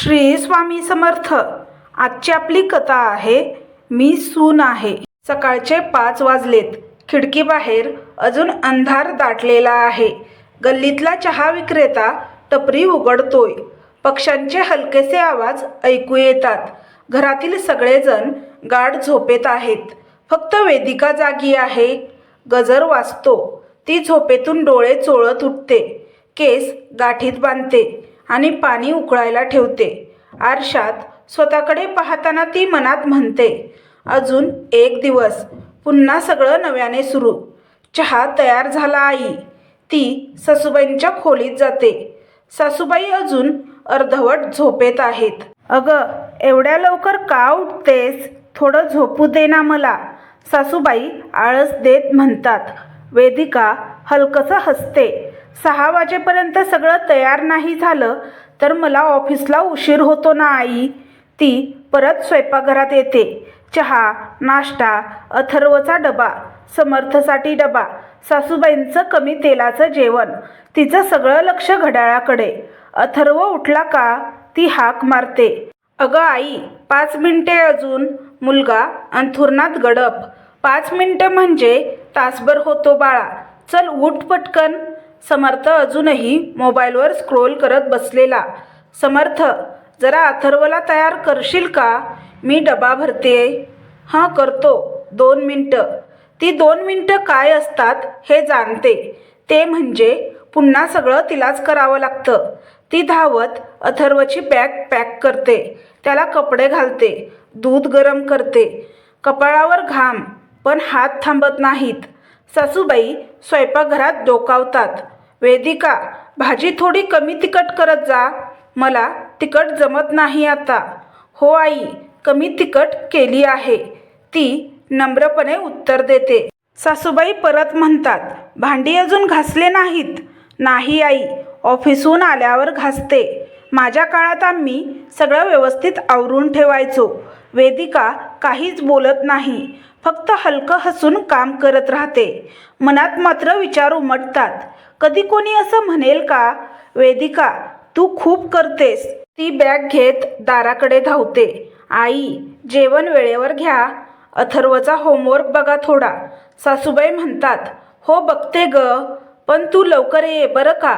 श्री स्वामी समर्थ. आजची आपली कथा आहे मी सून आहे. सकाळचे पाच वाजलेत. खिडकीबाहेर अजून अंधार दाटलेला आहे. गल्लीतला चहा विक्रेता टपरी उघडतोय. पक्ष्यांचे हलकेसे आवाज ऐकू येतात. घरातील सगळेजण गाढ झोपेत आहेत. फक्त वेदिका जागी आहे. गजर वाचतो ती झोपेतून डोळे चोळत उठते. केस गाठीत बांधते. आणि पाणी उकळायला ठेवते. आरशात स्वतःकडे पाहताना ती मनात म्हणते अजून एक दिवस पुन्हा सगळं नव्याने सुरू. चहा तयार झाला आई. ती सासूबाईंच्या खोलीत जाते. सासूबाई अजून अर्धवट झोपेत आहेत. अगं एवढ्या लवकर का उठतेस? थोडं झोपू दे ना मला सासूबाई आळस देत म्हणतात. वेदिका हलकसं हसते. सहा वाजेपर्यंत सगळं तयार नाही झालं तर मला ऑफिसला उशीर होतो ना आई. ती परत स्वयंपाकघरात येते. चहा नाश्ता अथर्वचा डबा समर्थसाठी डबा सासूबाईंचं कमी तेलाचं जेवण तिचं सगळं लक्ष घड्याळाकडे. अथर्व उठला का ती हाक मारते. अगं आई पाच मिनिटे अजून. मुलगा अंथुरणात गडप. पाच मिनटं म्हणजे तासभर होतो बाळा. चल उठ पटकन. समर्थ अजूनही मोबाईलवर स्क्रोल करत बसलेला. समर्थ जरा अथर्वला तयार करशील का? मी डबा भरते हां करतो. दोन मिनटं. ती दोन मिनटं काय असतात हे जाणते. ते म्हणजे पुन्हा सगळं तिलाच करावं लागतं. ती धावत अथर्वची बॅग पॅक करते. त्याला कपडे घालते. दूध गरम करते. कपाळावर घाम पण हात थांबत नाहीत. सासूबाई स्वयंपाकघरात डोकावतात. वेदिका भाजी थोडी कमी तिखट करत जा. मला तिखट जमत नाही आता. हो आई कमी तिखट केली आहे. ती नम्रपणे उत्तर देते. सासूबाई परत म्हणतात भांडी अजून घासले नाहीत. नाही आई ऑफिसहून आल्यावर घासते. माझ्या काळात आम्ही सगळं व्यवस्थित आवरून ठेवायचो. वेदिका काहीच बोलत नाही. फक्त हलकं हसून काम करत राहते. मनात मात्र विचार उमटतात. कधी कोणी असं म्हणेल का वेदिका तू खूप करतेस. ती बॅग घेत दाराकडे धावते. आई जेवण वेळेवर घ्या. अथर्वचा होमवर्क बघा थोडा. सासूबाई म्हणतात हो बघते ग. पण तू लवकर ये बरं का?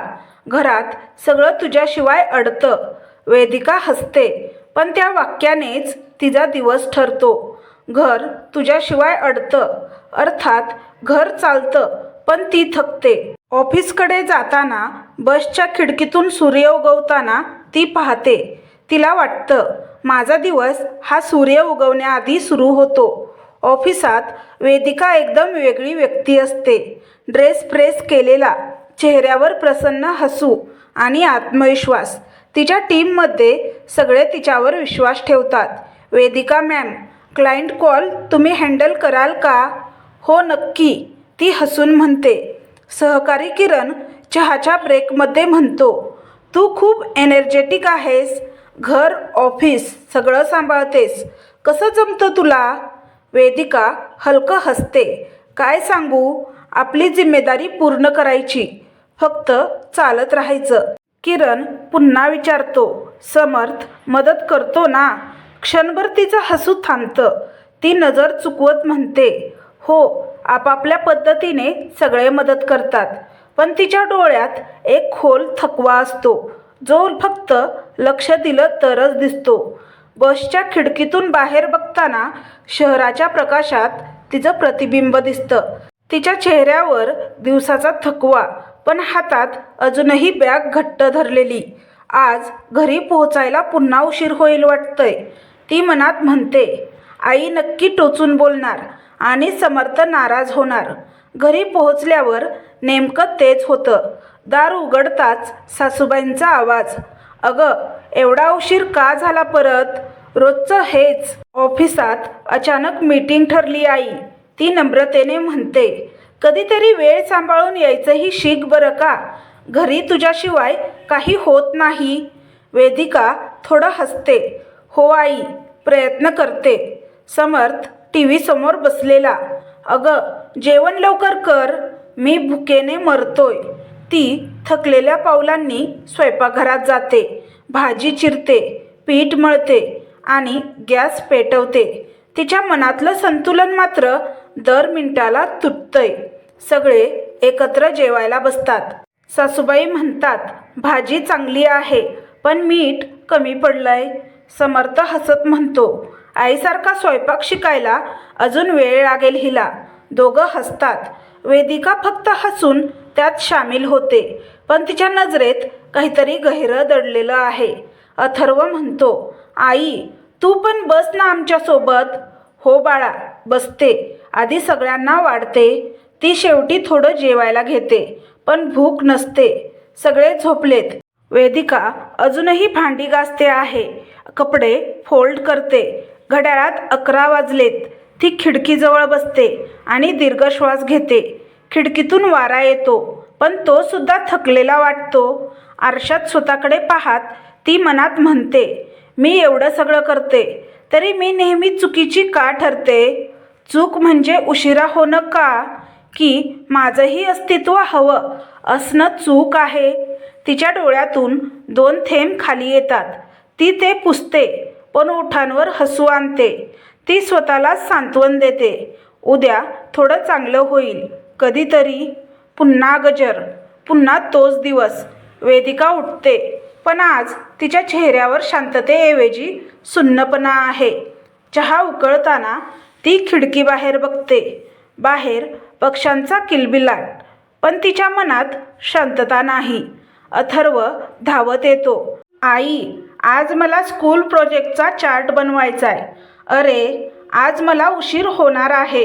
घरात सगळं तुझ्याशिवाय अडतं. वेदिका हसते पण त्या वाक्यानेच तिचा दिवस ठरतो. घर तुझ्याशिवाय अडतं. अर्थात घर चालतं पण ती थकते. ऑफिसकडे जाताना बसच्या खिडकीतून सूर्य उगवताना ती पाहते. तिला वाटतं माझा दिवस हा सूर्य उगवण्याआधी सुरू होतो. ऑफिसात वेदिका एकदम वेगळी व्यक्ती असते. ड्रेस प्रेस केलेला चेहऱ्यावर प्रसन्न हसू आणि आत्मविश्वास. तिच्या टीममध्ये सगळे तिच्यावर विश्वास ठेवतात. वेदिका मॅम क्लायंट कॉल तुम्ही हँडल कराल का? हो नक्की. ती हसून म्हणते. सहकारी किरण चहाच्या ब्रेकमध्ये म्हणतो तू खूप एनर्जेटिक आहेस. घर ऑफिस सगळं सांभाळतेस. कसं जमतं तुला? वेदिका हलकं हसते. काय सांगू? आपली जिम्मेदारी पूर्ण करायची. फक्त चालत राहायचं. किरण पुन्हा विचारतो समर्थ मदत करतो ना क्षणभर तिचं हसू थांबतं. ती नजर चुकवत म्हणते हो आपापल्या पद्धतीने सगळे मदत करतात. पण तिच्या डोळ्यात एक खोल थकवा असतो. जो फक्त लक्ष दिलं तरच दिसतो. बसच्या खिडकीतून बाहेर बघताना शहराच्या प्रकाशात तिचं प्रतिबिंब दिसतं. तिच्या चेहऱ्यावर दिवसाचा थकवा पण हातात अजूनही बॅग घट्ट धरलेली. आज घरी पोहोचायला पुन्हा उशीर होईल वाटतंय. ती मनात म्हणते आई नक्की टोचून बोलणार आणि समर्थ नाराज होणार. घरी पोहोचल्यावर नेमकं तेच होतं. दार उघडताच सासूबाईंचा आवाज अगं एवढा उशीर का झाला परत? रोजचं हेच. ऑफिसात अचानक मीटिंग ठरली आई. ती नम्रतेने म्हणते कधीतरी वेळ सांभाळून यायचंही शीख बरं का? घरी तुझ्याशिवाय काही होत नाही. वेदिका थोडं हसते. हो आई प्रयत्न करते. समर्थ टी व्ही समोर बसलेला. अगं जेवण लवकर कर. मी भुकेने मरतोय. ती थकलेल्या पावलांनी स्वयंपाकघरात जाते. भाजी चिरते पीठ मळते आणि गॅस पेटवते. तिच्या मनातलं संतुलन मात्र दर मिनिटाला तुटतंय. सगळे एकत्र जेवायला बसतात. सासूबाई म्हणतात भाजी चांगली आहे पण मीठ कमी पडलंय. समर्थ हसत म्हणतो आईसारखा स्वयंपाक शिकायला अजून वेळ लागेल हिला. दोघं हसतात. वेदिका फक्त हसून त्यात सामील होते पण तिच्या नजरेत काहीतरी गहिरं दडलेलं आहे. अथर्व म्हणतो आई तू पण बस ना आमच्यासोबत. हो बाळा बसते. आधी सगळ्यांना वाढते. ती शेवटी थोडं जेवायला घेते पण भूक नसते. सगळे झोपलेत. वेदिका अजूनही भांडी घासते आहे. कपडे फोल्ड करते. घड्याळात अकरा वाजलेत. ती खिडकीजवळ बसते आणि दीर्घ श्वास घेते. खिडकीतून वारा येतो पण तो सुद्धा थकलेला वाटतो. आरशात स्वतःकडे पाहात ती मनात म्हणते मी एवढं सगळं करते तरी मी नेहमी चुकीची का ठरते? चूक म्हणजे उशिरा होणं का? की माझंही अस्तित्व हवं असणं चूक आहे. तिच्या डोळ्यातून दोन थेंब खाली येतात. ती ते पुसते पण ओठांवर हसू आणते. ती स्वतःला सांत्वन देते. उद्या थोडं चांगलं होईल. कधीतरी. पुन्हा गजर पुन्हा तोच दिवस. वेदिका उठते पण आज तिच्या चेहऱ्यावर शांततेऐवजी सुन्नपणा आहे. चहा उकळताना ती खिडकीबाहेर बघते. बाहेर पक्ष्यांचा किलबिलाट पण तिच्या मनात शांतता नाही. अथर्व धावत येतो. आई आज मला स्कूल प्रोजेक्टचा चार्ट बनवायचा आहे अरे आज मला उशीर होणार आहे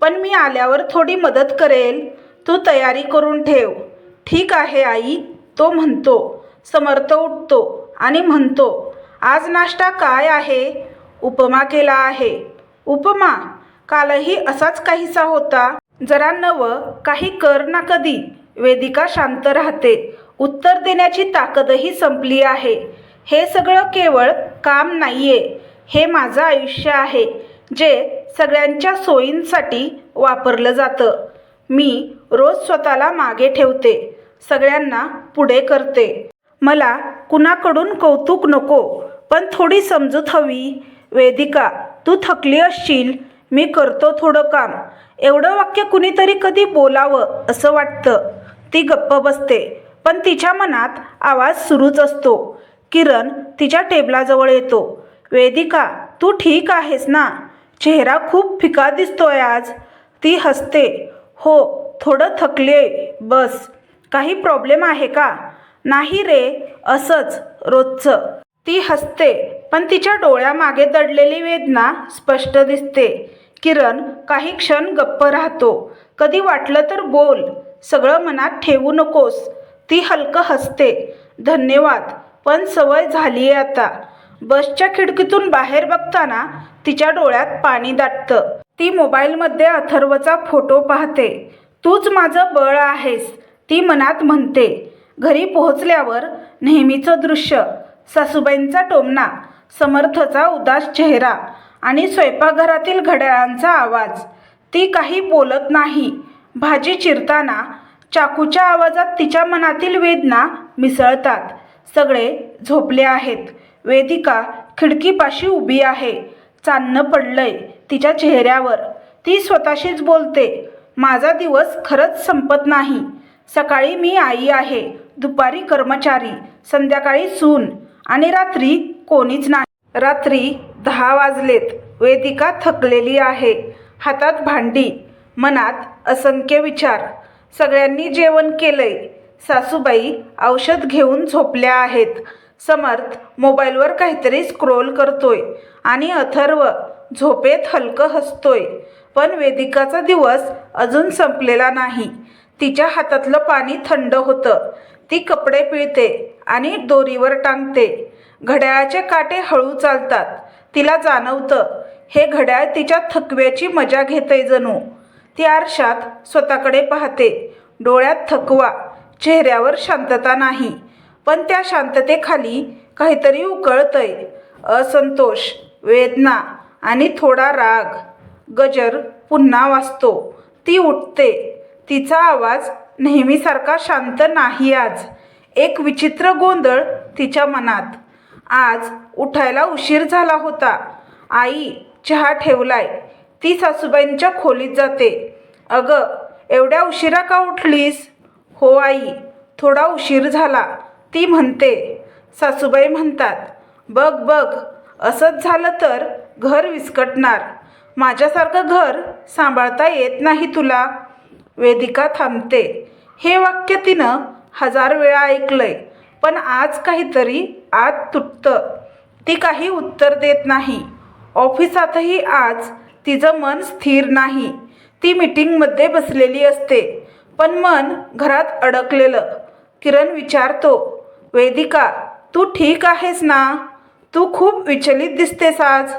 पण मी आल्यावर थोडी मदत करेल. तू तयारी करून ठेव. ठीक आहे आई तो म्हणतो. समर्थ उठतो आणि म्हणतो आज नाश्ता काय आहे? उपमा केला आहे. उपमा? कालही असाच काहीसा होता. जरा नवं काही कर ना कधी. वेदिका शांत राहते. उत्तर देण्याची ताकदही संपली आहे. हे सगळं केवळ काम नाहीये. हे माझं आयुष्य आहे जे सगळ्यांच्या सोयींसाठी वापरलं जातं. मी रोज स्वतःला मागे ठेवते सगळ्यांना पुढे करते. मला कुणाकडून कौतुक नको पण थोडी समजूत हवी. वेदिका तू थकली असशील मी करतो थोडं काम. एवढं वाक्य कुणीतरी कधी बोलावं असं वाटतं. ती गप्प बसते. पण तिच्या मनात आवाज सुरूच असतो. किरण तिच्या टेबलाजवळ येतो. वेदिका तू ठीक आहेस ना? चेहरा खूप फिका दिसतोय आज. ती हसते. हो थोडं थकले बस. काही प्रॉब्लेम आहे का? नाही रे असंच रोजचं. ती हसते. पण तिच्या डोळ्यामागे दडलेली वेदना स्पष्ट दिसते. किरण काही क्षण गप्प राहतो. कधी वाटलं तर बोल. सगळं मनात ठेवू नकोस. ती हलकं हसते. धन्यवाद. पण सवय झाली आहे आता. बसच्या खिडकीतून बाहेर बघताना तिच्या डोळ्यात पाणी दाटतं. ती मोबाईलमध्ये अथर्वचा फोटो पाहते. तूच माझं बळ आहेस ती मनात म्हणते. घरी पोहोचल्यावर नेहमीचं दृश्य सासूबाईंचा टोमणा समर्थचा उदास चेहरा आणि स्वयंपाकघरातील घड्याळांचा आवाज. ती काही बोलत नाही. भाजी चिरताना चाकूच्या आवाजात तिच्या मनातील वेदना मिसळतात. सगळे झोपले आहेत. वेदिका खिडकीपाशी उभी आहे. चांदणं पडलंय तिच्या चेहऱ्यावर. ती स्वतःशीच बोलते माझा दिवस खरंच संपत नाही. सकाळी मी आई आहे दुपारी कर्मचारी संध्याकाळी सून आणि रात्री कोणीच नाही. रात्री दहा वाजलेत. वेदिका थकलेली आहे. हातात भांडी. मनात असंख्य विचार. सगळ्यांनी जेवण केलंय. सासूबाई औषध घेऊन झोपल्या आहेत. समर्थ मोबाईलवर काहीतरी स्क्रोल करतोय आणि अथर्व झोपेत हलकं हसतोय. पण वेदिकाचा दिवस अजून संपलेला नाही. तिच्या हातातलं पाणी थंड होतं. ती कपडे पिळते आणि दोरीवर टांगते. घड्याळाचे काटे हळू चालतात. तिला जाणवतं. हे घड्याळ तिच्या थकव्याची मजा घेते जणू. ती आरशात स्वतःकडे पाहते. डोळ्यात थकवा चेहऱ्यावर शांतता नाही. पण त्या शांततेखाली काहीतरी उकळतंय. असंतोष वेदना आणि थोडा राग. गजर पुन्हा वाजतो. ती उठते. तिचा आवाज नेहमीसारखा शांत नाही आज. एक विचित्र गोंधळ तिच्या मनात. आज उठायला उशीर झाला होता. आई चहा ठेवलाय. ती सासूबाईंच्या खोलीत जाते. अगं एवढ्या उशिरा का उठलीस? हो आई थोडा उशीर झाला. ती म्हणते सासूबाई म्हणतात बघ बघ असंच झालं तर घर विस्कटणार. माझ्यासारखं घर सांभाळता येत नाही तुला. वेदिका थांबते. हे वाक्य तिनं हजार वेळा ऐकलंय पण आज काहीतरी आत तुटतं. ती काही उत्तर देत नाही. ऑफिसातही आज तिचं मन स्थिर नाही. ती मीटिंगमध्ये बसलेली असते. पण मन घरात अडकलेलं. किरण विचारतो वेदिका तू ठीक आहेस ना? तू खूप विचलित दिसतेस आज.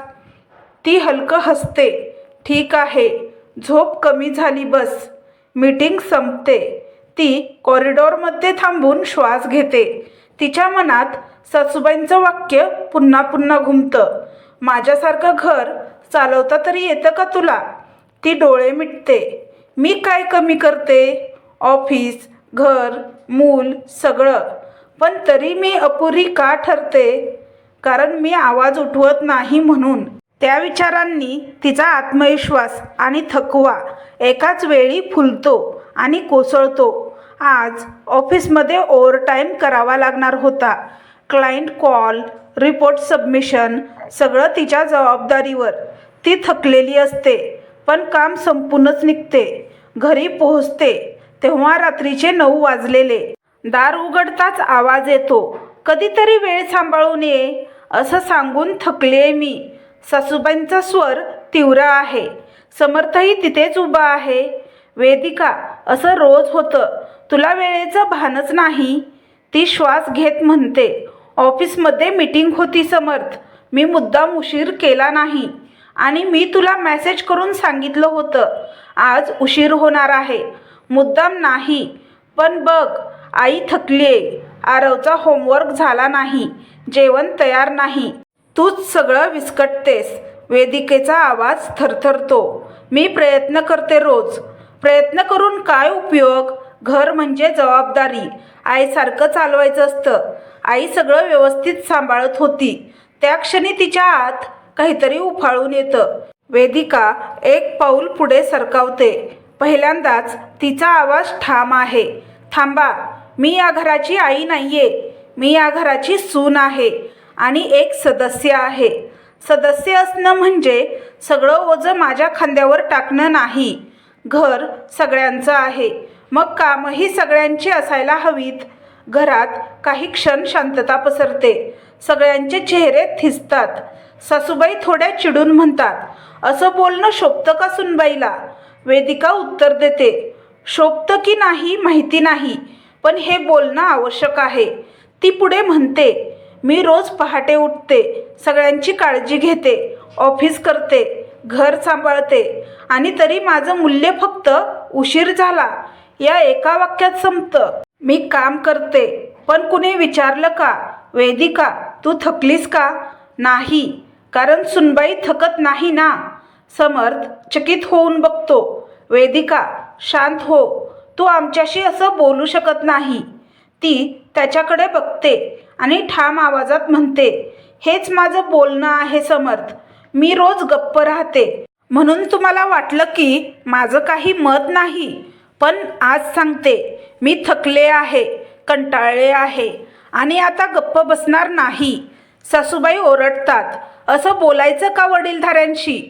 ती हलकं हसते. ठीक आहे. झोप कमी झाली बस. मीटिंग संपते. ती कॉरिडॉरमध्ये थांबून श्वास घेते. तिच्या मनात सासूबाईंचं वाक्य पुन्हा पुन्हा घुमतं. माझ्यासारखं घर चालवता तरी येतं का तुला? ती डोळे मिटते. मी काय कमी करते? ऑफिस घर मूल सगळं. पण तरी मी अपुरी का ठरते? कारण मी आवाज उठवत नाही म्हणून. त्या विचारांनी तिचा आत्मविश्वास आणि थकवा एकाच वेळी फुलतो आणि कोसळतो. आज ऑफिसमध्ये ओव्हरटाईम करावा लागणार होता. क्लायंट कॉल रिपोर्ट सबमिशन सगळं तिच्या जबाबदारीवर. ती थकलेली असते पण काम संपूनच निघते. घरी पोहोचते तेव्हा रात्रीचे नऊ वाजलेले. दार उघडताच आवाज येतो कधीतरी वेळ सांभाळून ये असं सांगून थकले मी. सासूबाईंचा स्वर तीव्र आहे. समर्थही तिथेच उभा आहे. वेदिका असं रोज होतं तुला वेळेचं भानच नाही. ती श्वास घेत म्हणते ऑफिसमध्ये मीटिंग होती समर्थ. मी मुद्दाम उशीर केला नाही. आणि मी तुला मॅसेज करून सांगितलं होतं. आज उशीर होणार आहे. मुद्दाम नाही. पण बघ आई थकली आहे आरवचा होमवर्क झाला नाही. जेवण तयार नाही. तूच सगळं विस्कटतेस. वेदिकेचा आवाज थरथरतो. मी प्रयत्न करते रोज. प्रयत्न करून काय उपयोग? घर म्हणजे जबाबदारी. आईसारखं चालवायचं असतं. आई सगळं व्यवस्थित सांभाळत होती. त्या क्षणी तिच्या आत काहीतरी उफाळून येतं. वेदिका एक पाऊल पुढे सरकावते. पहिल्यांदाच तिचा आवाज ठाम आहे. थांबा मी या घराची आई नाहीये. मी या घराची सून आहे आणि एक सदस्य आहे. सदस्य असणं म्हणजे सगळं ओझं माझ्या खांद्यावर टाकणं नाही. घर सगळ्यांचं आहे. मग कामही सगळ्यांची असायला हवीत. घरात काही क्षण शांतता पसरते. सगळ्यांचे चेहरे थिसतात सासूबाई थोड्या चिडून म्हणतात असं बोलणं शोभतं का सुनबाईला? वेदिका उत्तर देते शोभतं की नाही माहिती नाही पण हे बोलणं आवश्यक आहे. ती पुढे म्हणते मी रोज पहाटे उठते सगळ्यांची काळजी घेते ऑफिस करते घर सांभाळते आणि तरी माझं मूल्य फक्त उशीर झाला. या एका वाक्यात संपतं. मी काम करते पण कुणी विचारलं का? वेदिका तू थकलीस का? नाही कारण सुनबाई थकत नाही ना? समर्थ चकित होऊन बघतो. वेदिका शांत हो तू आमच्याशी असं बोलू शकत नाही. ती त्याच्याकडे बघते आणि ठाम आवाजात म्हणते हेच माझं बोलणं आहे समर्थ. मी रोज गप्प राहते. म्हणून तुम्हाला वाटलं की माझं काही मत नाही पण आज सांगते. मी थकले आहे कंटाळले आहे आणि आता गप्प बसणार नाही. सासूबाई ओरडतात असं बोलायचं का वडीलधाऱ्यांशी?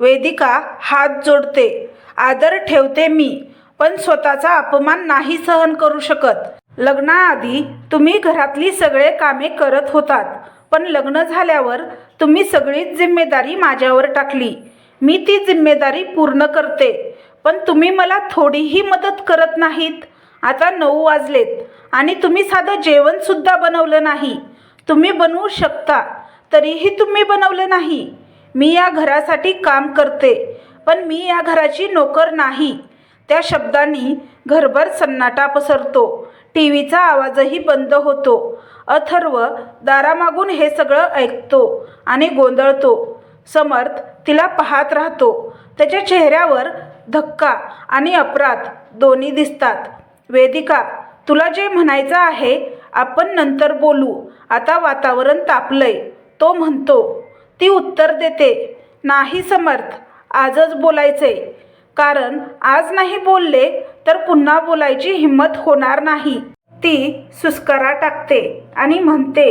वेदिका हात जोडते आदर ठेवते मी पण स्वतःचा अपमान नाही सहन करू शकत. लग्नाआधी तुम्ही घरातली सगळे कामे करत होतात पण लग्न झाल्यावर तुम्ही सगळीच जिम्मेदारी माझ्यावर टाकली. मी ती जिम्मेदारी पूर्ण करते पण तुम्ही मला थोडीही मदत करत नाहीत. आता नऊ वाजलेत. आणि तुम्ही साधं जेवणसुद्धा बनवलं नाही. तुम्ही बनवू शकता तरीही तुम्ही बनवलं नाही. मी या घरासाठी काम करते पण मी या घराची नोकर नाही. त्या शब्दांनी घरभर सन्नाटा पसरतो. टी व्हीचा आवाजही बंद होतो. अथर्व दारामागून हे सगळं ऐकतो आणि गोंधळतो. समर्थ तिला पाहत राहतो. त्याच्या चेहऱ्यावर धक्का आणि अपराध दोन्ही दिसतात. वेदिका तुला जे म्हणायचं आहे आपण नंतर बोलू. आता वातावरण तापलंय. तो म्हणतो ती उत्तर देते. नाही समर्थ. आजच बोलायचंय. कारण आज नाही बोलले तर पुन्हा बोलायची हिंमत होणार नाही. ती सुस्करा टाकते आणि म्हणते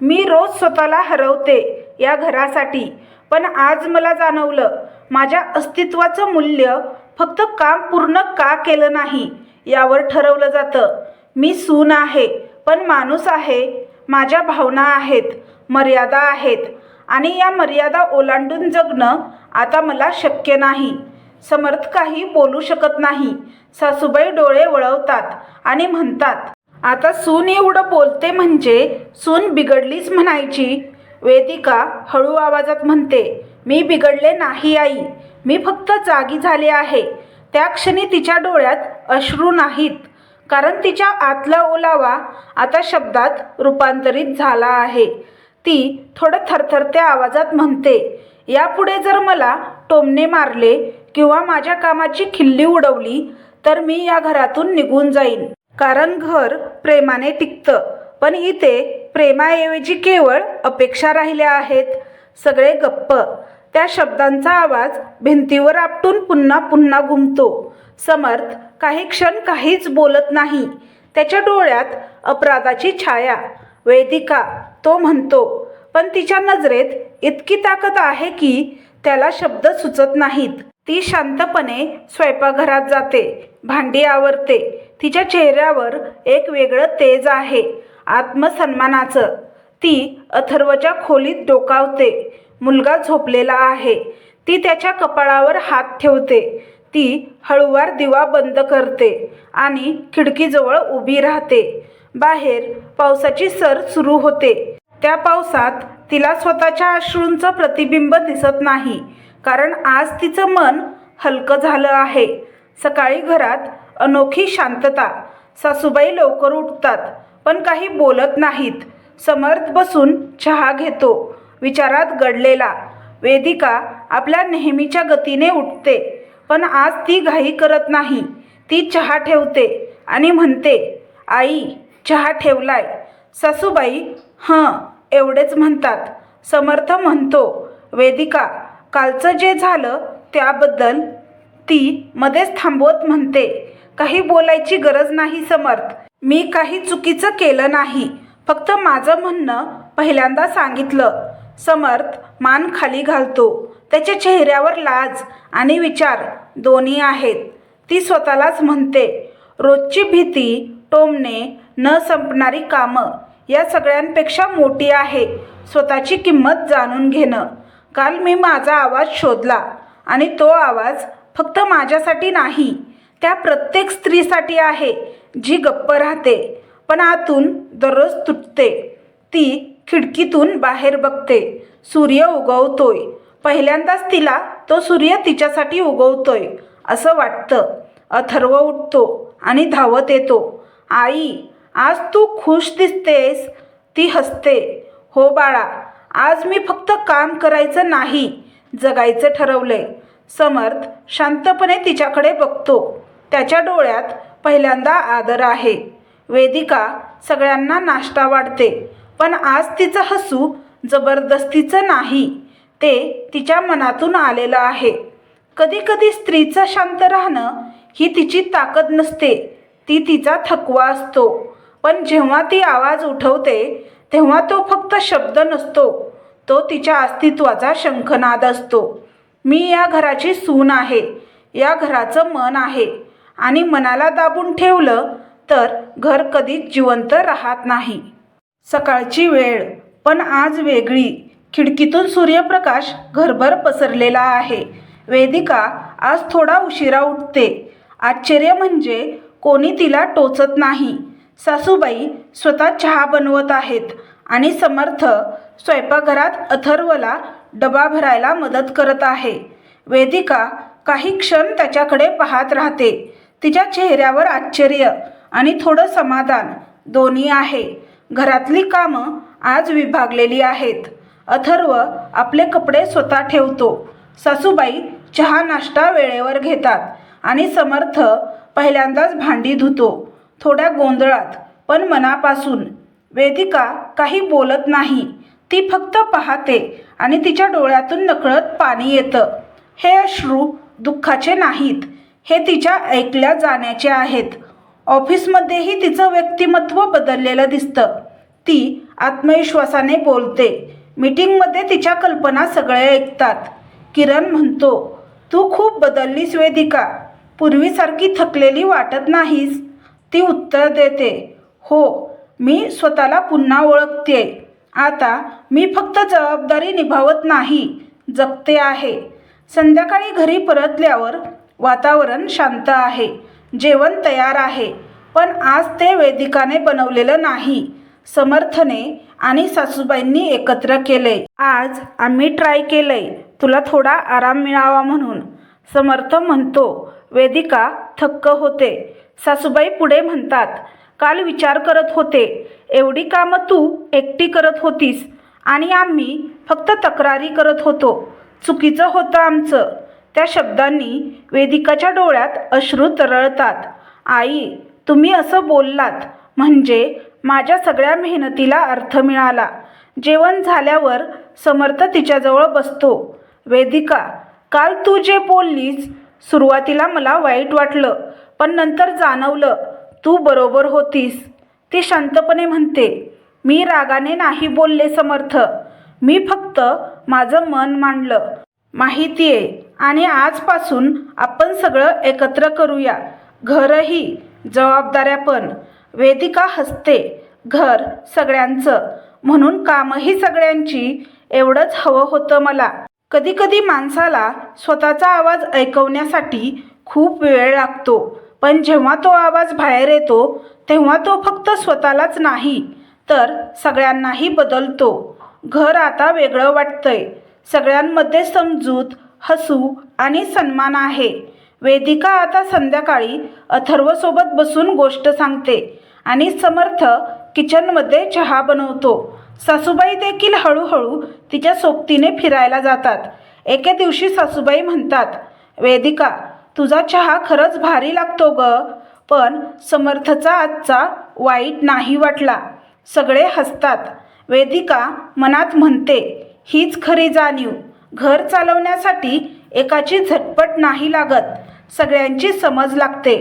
मी रोज स्वतःला हरवते या घरासाठी. पण आज मला जाणवलं माझ्या अस्तित्वाचं मूल्य फक्त काम पूर्ण का केलं नाही? यावर ठरवलं जातं. मी सून आहे पण माणूस आहे. माझ्या भावना आहेत मर्यादा आहेत. आणि या मर्यादा ओलांडून जगणं आता मला शक्य नाही. समर्थ काही बोलू शकत नाही. सासूबाई डोळे वळवतात आणि म्हणतात आता सून एवढं बोलते म्हणजे सून बिघडलीच म्हणायची. वेदिका हळू आवाजात म्हणते मी बिघडले नाही आई. मी फक्त जागी झाले आहे. त्या क्षणी तिच्या डोळ्यात अश्रू नाहीत. कारण तिच्या आतला ओलावा आता शब्दात रूपांतरित झाला आहे. ती थोडं थरथरत्या आवाजात म्हणते यापुढे जर मला टोमणे मारले किंवा माझ्या कामाची खिल्ली उडवली तर मी या घरातून निघून जाईन. कारण घर प्रेमाने टिकतं. पण इथे प्रेमाऐवजी केवळ अपेक्षा राहिल्या आहेत. सगळे गप्प. त्या शब्दांचा आवाज भिंतीवर आपटून पुन्हा पुन्हा घुमतो. समर्थ काही क्षण काहीच बोलत नाही. त्याच्या डोळ्यात अपराधाची छाया. वेदिका तो म्हणतो पण तिच्या नजरेत इतकी ताकद आहे की त्याला शब्द सुचत नाहीत. ती शांतपणे स्वयंपाकघरात जाते भांडी आवरते. तिच्या चेहऱ्यावर एक वेगळं तेज आहे आत्मसन्मानाचं. ती अथर्वच्या खोलीत डोकावते. मुलगा झोपलेला आहे. ती त्याच्या कपाळावर हात ठेवते. ती हळुवार दिवा बंद करते आणि खिडकीजवळ उभी राहते. बाहेर पावसाची सर सुरू होते. त्या पावसात तिला स्वतःच्या अश्रूंचं प्रतिबिंब दिसत नाही कारण आज तिचं मन हलकं झालं आहे. सकाळी घरात अनोखी शांतता सासूबाई लवकर उठतात पण काही बोलत नाहीत. समर्थ बसून चहा घेतो विचारात गडलेला. वेदिका आपल्या नेहमीच्या गतीने उठते. पण आज ती घाई करत नाही. ती चहा ठेवते आणि म्हणते आई चहा ठेवलाय. सासूबाई हं एवढेच म्हणतात. समर्थ म्हणतो वेदिका कालचं जे झालं त्याबद्दल ती मध्येच थांबवत म्हणते. काही बोलायची गरज नाही समर्थ. मी काही चुकीचं केलं नाही. फक्त माझं म्हणणं पहिल्यांदा सांगितलं. समर्थ मान खाली घालतो. त्याच्या चेहऱ्यावर लाज आणि विचार दोन्ही आहेत. ती स्वतःलाच म्हणते रोजची भीती टोमणे न संपणारी कामं या सगळ्यांपेक्षा मोठी आहे. स्वतःची किंमत जाणून घेणं. काल मी माझा आवाज शोधला आणि तो आवाज फक्त माझ्यासाठी नाही त्या प्रत्येक स्त्रीसाठी आहे जी गप्प राहते पण आतून दररोज तुटते. ती खिडकीतून बाहेर बघते. सूर्य उगवतोय. पहिल्यांदाच तिला तो सूर्य तिच्यासाठी उगवतोय असं वाटतं. अथर्व उठतो आणि धावत येतो. आई आज तू खुश दिसतेस ती हसते. हो बाळा आज मी फक्त काम करायचं नाही जगायचं ठरवलंय. समर्थ शांतपणे तिच्याकडे बघतो. त्याच्या डोळ्यात पहिल्यांदा आदर आहे. वेदिका सगळ्यांना नाश्ता वाढते पण आज तिचं हसू जबरदस्तीचं नाही. ते तिच्या मनातून आलेलं आहे. कधीकधी स्त्रीचं शांत राहणं ही तिची ताकद नसते. ती तिचा थकवा असतो. पण जेव्हा ती आवाज उठवते तेव्हा तो फक्त शब्द नसतो. तो तिच्या अस्तित्वाचा शंखनाद असतो. मी या घराची सून आहे. या घराचं मन आहे. आणि मनाला दाबून ठेवलं तर घर कधीच जिवंत राहत नाही. सकाळची वेळ पण आज वेगळी. खिडकीतून सूर्यप्रकाश घरभर पसरलेला आहे. वेदिका आज थोडा उशिरा उठते. आश्चर्य म्हणजे कोणी तिला टोचत नाही. सासूबाई स्वतः चहा बनवत आहेत आणि समर्थ स्वयंपाकघरात अथर्वला डबा भरायला मदत करत आहे. वेदिका काही क्षण त्याच्याकडे पाहत राहते. तिच्या चेहऱ्यावर आश्चर्य आणि थोडं समाधान. दोन्ही आहे. घरातली कामं आज विभागलेली आहेत. अथर्व आपले कपडे स्वतः ठेवतो. सासूबाई चहा नाश्ता वेळेवर घेतात आणि समर्थ पहिल्यांदाच भांडी धुतो. थोड्या गोंधळात पण मनापासून. वेदिका काही बोलत नाही. ती फक्त पाहते आणि तिच्या डोळ्यातून नकळत पाणी येतं. हे अश्रू दुःखाचे नाहीत. हे तिच्या ऐकल्या जाण्याचे आहेत. ऑफिसमध्येही तिचं व्यक्तिमत्व बदललेलं दिसतं. ती आत्मविश्वासाने बोलते. मीटिंगमध्ये तिच्या कल्पना सगळे ऐकतात. किरण म्हणतो तू खूप बदललीस वेदिका. पूर्वीसारखी थकलेली वाटत नाहीस. ती उत्तर देते हो मी स्वतःला पुन्हा ओळखते. आता मी फक्त जबाबदारी निभावत नाही जगते आहे. संध्याकाळी घरी परतल्यावर वातावरण शांत आहे जेवण तयार आहे पण आज ते वेदिकाने बनवलेलं नाही. समर्थने आणि सासूबाईंनी एकत्र केले. आज आम्ही ट्राय केलंय. तुला थोडा आराम मिळावा म्हणून. समर्थ म्हणतो वेदिका थक्क होते. सासूबाई पुढे म्हणतात काल विचार करत होते. एवढी कामं तू एकटी करत होतीस. आणि आम्ही फक्त तक्रारी करत होतो. चुकीचं होतं आमचं. त्या शब्दांनी वेदिकाच्या डोळ्यात अश्रू तरळतात. आई तुम्ही असं बोललात. म्हणजे माझ्या सगळ्या मेहनतीला अर्थ मिळाला. जेवण झाल्यावर समर्थ तिच्याजवळ बसतो. वेदिका काल तू जे बोललीस सुरुवातीला मला वाईट वाटलं पण नंतर जाणवलं तू बरोबर होतीस. ती शांतपणे म्हणते मी रागाने नाही बोलले समर्थ. मी फक्त माझं मन मांडलं. माहिती आहे आणि आजपासून आपण सगळं एकत्र करूया. घरही जबाबदाऱ्या पण. वेदिका हसते घर सगळ्यांचं. म्हणून कामही सगळ्यांची. एवढंच हवं होतं मला. कधीकधी माणसाला स्वतःचा आवाज ऐकवण्यासाठी खूप वेळ लागतो. पण जेव्हा तो आवाज बाहेर येतो तेव्हा तो फक्त स्वतःलाच नाही तर सगळ्यांनाही बदलतो. घर आता वेगळं वाटतंय. सगळ्यांमध्ये समजूत हसू आणि सन्मान आहे. वेदिका आता संध्याकाळी अथर्वसोबत बसून गोष्ट सांगते. आणि समर्थ किचनमध्ये चहा बनवतो. सासूबाई देखील हळूहळू तिच्या सोबतीने फिरायला जातात. एके दिवशी सासूबाई म्हणतात वेदिका तुझा चहा खरंच भारी लागतो ग पण समर्थचा आजचा वाईट नाही वाटला. सगळे हसतात. वेदिका मनात म्हणते हीच खरी जाणीव. घर चालवण्यासाठी एकाची झटपट नाही लागत. सगळ्यांची समज लागते.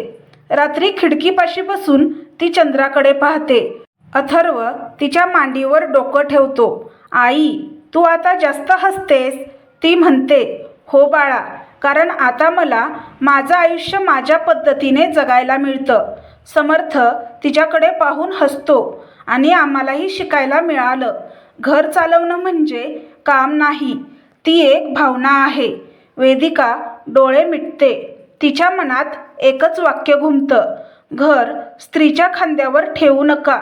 रात्री खिडकीपाशी बसून ती चंद्राकडे पाहते. अथर्व तिच्या मांडीवर डोकं ठेवतो. आई तू आता जास्त हसतेस? ती म्हणते. हो बाळा कारण आता मला माझं आयुष्य माझ्या पद्धतीने जगायला मिळतं. समर्थ तिच्याकडे पाहून हसतो आणि आम्हालाही शिकायला मिळालं. घर चालवणं म्हणजे काम नाही. ती एक भावना आहे. वेदिका डोळे मिटते. तिच्या मनात एकच वाक्य घुमतं. घर स्त्रीच्या खांद्यावर ठेवू नका.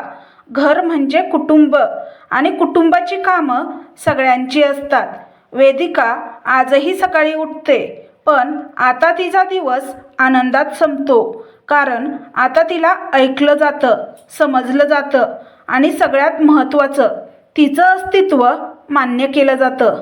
घर म्हणजे कुटुंब आणि कुटुंबाची कामं सगळ्यांची असतात. वेदिका आजही सकाळी उठते पण आता तिचा दिवस आनंदात संपतो कारण आता तिला ऐकलं जातं समजलं जातं आणि सगळ्यात महत्त्वाचं तिचं अस्तित्व मान्य केलं जातं.